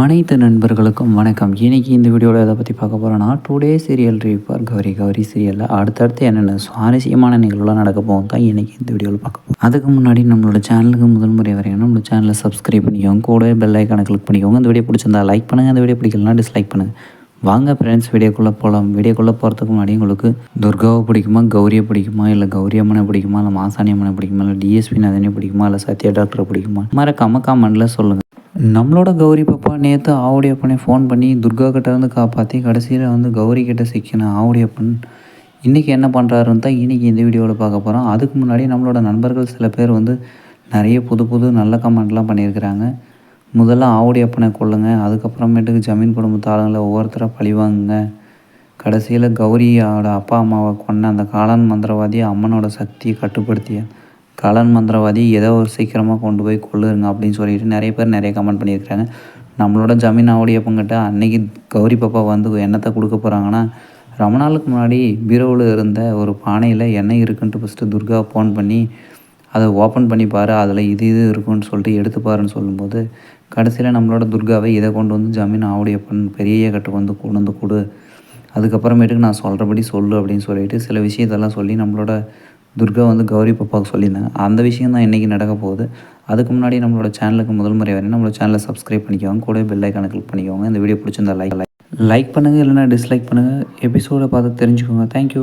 அனைத்து நண்பர்களுக்கும் வணக்கம். இன்றைக்கி இந்த வீடியோவில் எதை பற்றி பார்க்க போகிறோன்னா டுடே சீரியல் ரீஃபார் கௌரி கௌரி சீரியலில் அடுத்தடுத்து என்னென்ன சுவாரஸ்யமான நிகழ்வுலாம் நடக்க போகும் தான் இன்றைக்கி இந்த வீடியோவில் பார்க்க போகிறோம் அதுக்கு முன்னாடி நம்மளோட சேனலுக்கு முதல் முறை வரையும் நம்மளோட சேனலை சப்ஸ்கிரைப் பண்ணிக்கோங்க. கூட பெல் ஐக்கானை கிளிக் பண்ணிக்கோங்க. இந்த வீடியோ பிடிச்சிருந்தா லைக் பண்ணுங்கள் அந்த வீடியோ பிடிக்கலாம் டிஸ்லைக் பண்ணுங்கள் வாங்க ஃப்ரெண்ட்ஸ் வீடியோக்குள்ளே போகலாம் வீடியோக்குள்ளே போகிறதுக்கு முன்னாடி உங்களுக்கு துர்காவை பிடிக்குமா கௌரியை பிடிக்குமா இல்லை கௌரி அம்மனை பிடிக்குமா இல்லை மாசாணி அம்மனை பிடிக்குமா இல்லை டிஎஸ்பி நதனே பிடிக்குமா இல்லை சத்யா டாக்டரை பிடிக்குமா? மறக்காம கமெண்ட்டில் சொல்லுங்கள் நம்மளோட கௌரி பாப்பா நேற்று ஆவுடையப்பனை ஃபோன் பண்ணி துர்கா கிட்டேருந்து காப்பாற்றி கடைசியில் வந்து கௌரி கிட்டே சிக்கின ஆவுடையப்பன் இன்றைக்கி என்ன பண்ணுறாருன்னு தான் இன்றைக்கி இந்த வீடியோவில் பார்க்க போகிறோம் அதுக்கு முன்னாடி நம்மளோட நண்பர்கள் சில பேர் வந்து நிறைய புது புது நல்ல கமெண்ட்லாம் பண்ணியிருக்கிறாங்க. முதல்ல ஆவுடையப்பனை கொள்ளுங்க அதுக்கப்புறமேட்டுக்கு ஜமீன் குடும்பத்து ஆளுங்களை ஒவ்வொருத்தராக பழிவாங்குங்க. கடைசியில் கௌரியோட அப்பா அம்மாவை கொண்ட அந்த காளான் மந்திரவாதி அம்மனோட சக்தியை கட்டுப்படுத்திய கலன் மந்திரவாதி ஏதோ ஒரு சீக்கிரமாக கொண்டு போய் கொள்ளுருங்க அப்படின்னு சொல்லிட்டு நிறைய பேர் நிறைய கமெண்ட் பண்ணியிருக்கிறாங்க. நம்மளோட ஜமீன் ஆவுடையப்பங்கிட்ட அன்னைக்கு கௌரி பாப்பா வந்து எண்ணத்தை கொடுக்க போகிறாங்கன்னா ரொம்ப நாளுக்கு முன்னாடி பீரோவில் இருந்த ஒரு பானையில் எண்ணெய் இருக்குன்ட்டு ஃபஸ்ட்டு துர்கா ஃபோன் பண்ணி அதை ஓப்பன் பண்ணி பாரு அதில் இது இது இருக்குன்னு சொல்லிட்டு எடுத்து பாருன்னு சொல்லும்போது கடைசியில் நம்மளோட துர்காவை இதை கொண்டு வந்து ஜமீன் ஆவுடையப்பன் பெரிய கட்டுக்கு வந்து கொண்டு வந்து கொடு. அதுக்கப்புறமேட்டுக்கு நான் சொல்கிறபடி சொல்லு அப்படின்னு சொல்லிட்டு சில விஷயத்தெல்லாம் சொல்லி நம்மளோட துர்கா வந்து கௌரி பாப்பாவுக்கு சொல்லியிருந்தாங்க. அந்த விஷயம் தான் இன்றைக்கி நடக்க போகுது. அதுக்கு முன்னாடி நம்மளோட சேனலுக்கு முதல் முறை வரேன் நம்மளோட சேனலை சப்ஸ்கிரைப் பண்ணிக்கோங்க. கூட பெல் ஐக்கானை கிளிக் பண்ணிக்கோங்க. இந்த வீடியோ பிடிச்சிருந்தா லைக் லைக் பண்ணுங்கள் இல்லைனா டிஸ்லைக் பண்ணுங்கள் எபிசோடை பார்த்து தெரிஞ்சுக்கோங்க. தேங்க்யூ